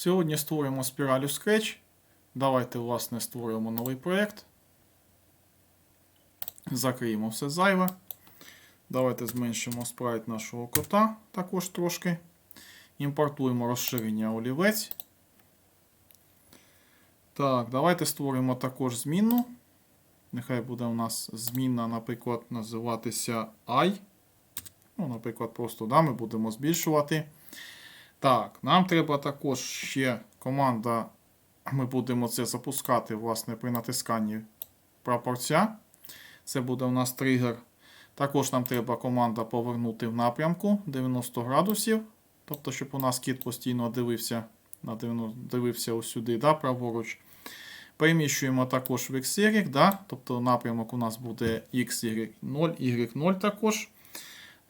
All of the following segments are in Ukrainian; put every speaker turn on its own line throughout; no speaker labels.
Сьогодні створимо спіраль у Scratch. Давайте, власне, створимо новий проєкт. Закриємо все зайве. Давайте зменшимо спрайт нашого кота також трошки. Імпортуємо розширення олівець. Так, давайте створимо також змінну. Нехай буде у нас змінна, наприклад, називатися I. Ну, наприклад, просто да, ми будемо збільшувати. Так, нам треба також ще команда. Ми будемо це запускати власне, при натисканні прапорця. Це буде у нас тригер. Також нам треба команда повернути в напрямку 90 градусів. Тобто, щоб у нас кіт постійно дивився, на 90, дивився ось сюди, да, праворуч. Переміщуємо також в XY, да, тобто напрямок у нас буде XY0, Y0 також.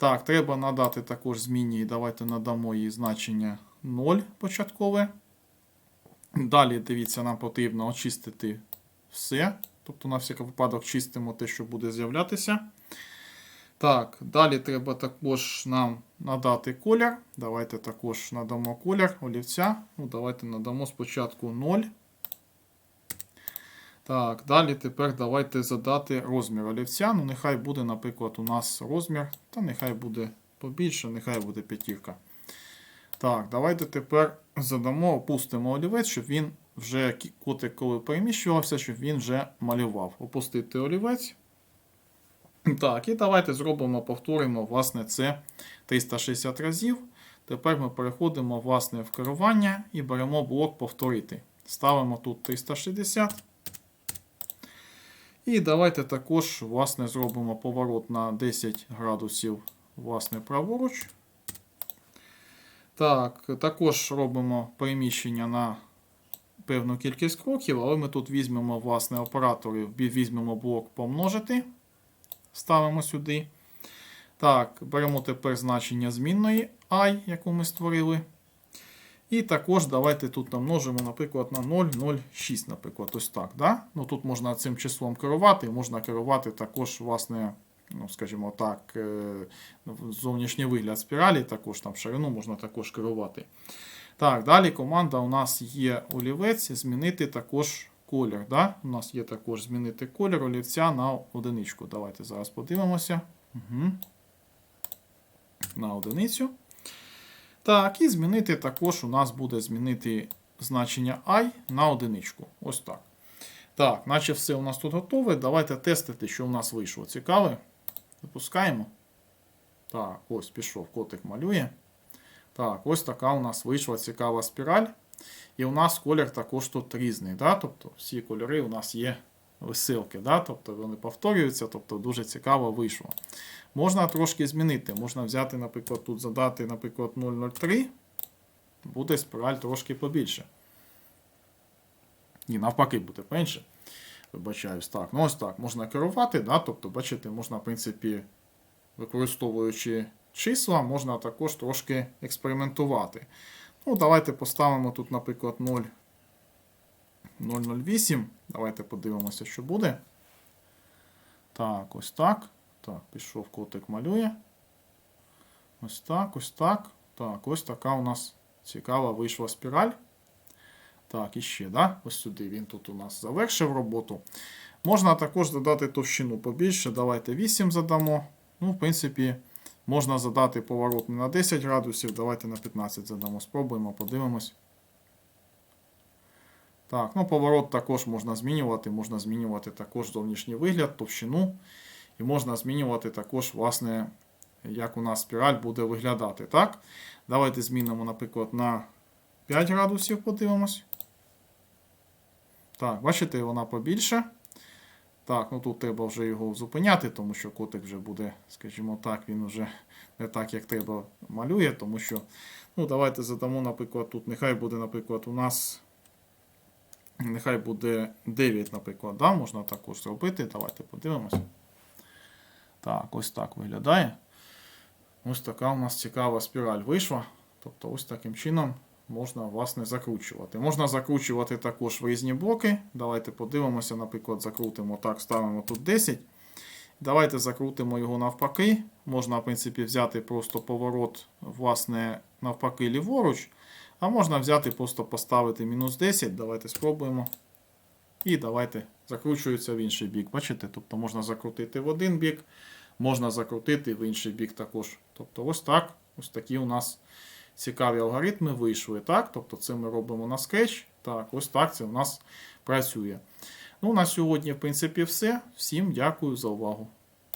Так, треба надати також зміні. Давайте надамо їй значення 0 початкове. Далі, дивіться, нам потрібно очистити все. Тобто, на всякий випадок, чистимо те, що буде з'являтися. Так, далі треба також нам надати колір. Давайте також надамо колір олівця. Ну, Давайте надамо спочатку 0. Так, далі тепер давайте задати розмір олівця. Ну, нехай буде, наприклад, у нас розмір, та нехай буде побільше, нехай буде п'ятірка. Так, давайте тепер задамо, опустимо олівець, щоб він вже котик, коли переміщувався, щоб він вже малював. Опустити олівець. Так, і давайте зробимо, повторимо, власне, це 360 разів. Тепер ми переходимо власне, в керування і беремо блок повторити. Ставимо тут 360. І давайте також власне, зробимо поворот на 10 градусів власне, праворуч. Так, також робимо переміщення на певну кількість кроків, але ми тут візьмемо власне, оператори, візьмемо блок помножити. Ставимо сюди. Так, беремо тепер значення змінної i, яку ми створили. І також давайте тут намножимо, наприклад, на 0,06, наприклад, ось так. Да? Ну, Тут можна цим числом керувати, можна керувати також, власне, ну, скажімо так, е, зовнішній вигляд спіралі, також там ширину можна також керувати. Так, далі команда у нас є олівець, змінити також колір. Да? У нас є також змінити колір олівця на одиничку. Давайте зараз подивимося. Угу. На одиницю. Так, і змінити також у нас буде змінити значення I на одиничку. Ось так. Так, наче все у нас тут готове. Давайте тестити, що у нас вийшло. Цікаве. Запускаємо. Так, ось пішов, котик малює. Так, ось така у нас вийшла цікава спіраль. І у нас колір також тут різний. Да? Тобто всі кольори у нас є висилки. Да? Тобто вони повторюються, тобто дуже цікаво вийшло. Можна трошки змінити. Можна взяти, наприклад, тут задати, наприклад, 0,03. Буде спіраль трошки побільше. І навпаки, буде менше. Вибачаюсь, так. Ну ось так. Можна керувати, да? тобто, бачите, можна, в принципі, використовуючи числа, можна також трошки експериментувати. Ну, давайте поставимо тут, наприклад, 0. 0,08. Давайте подивимося, що буде. Так, ось так. Так, пішов котик малює. Ось так, ось так. Так, ось така у нас цікава вийшла спіраль. Так, і ще, да? Ось сюди він тут у нас завершив роботу. Можна також задати товщину побільше. Давайте 8 задамо. Ну, в принципі, можна задати поворот не на 10 градусів. Давайте на 15 задамо. Спробуємо, подивимось. Так, ну поворот також можна змінювати. Можна змінювати також зовнішній вигляд, товщину. І можна змінювати також, власне, як у нас спіраль буде виглядати. Так? Давайте змінимо, наприклад, на 5 градусів, подивимось. Так, бачите, вона побільше. Так, ну тут треба вже його зупиняти, тому що котик вже буде, скажімо так, він вже не так, як треба малює, тому що, ну, давайте задамо, наприклад, тут нехай буде, наприклад, у нас. Нехай буде 9, наприклад, да, можна також зробити. Давайте подивимося. Так, ось так виглядає. Ось така у нас цікава спіраль вийшла. Тобто, ось таким чином можна власне закручувати. Можна закручувати також в різні блоки. Давайте подивимося, наприклад, закрутимо так, ставимо тут 10. Давайте закрутимо його навпаки. Можна, в принципі, взяти просто поворот, власне, навпаки, ліворуч. А можна взяти, просто поставити мінус 10. Давайте спробуємо. І давайте закручується в інший бік. Бачите? Тобто можна закрутити в один бік, можна закрутити в інший бік також. Тобто, ось так. Ось такі у нас цікаві алгоритми вийшли. Так? Тобто це ми робимо на скетч. Так, ось так це у нас працює. Ну, на сьогодні, в принципі, все. Всім дякую за увагу.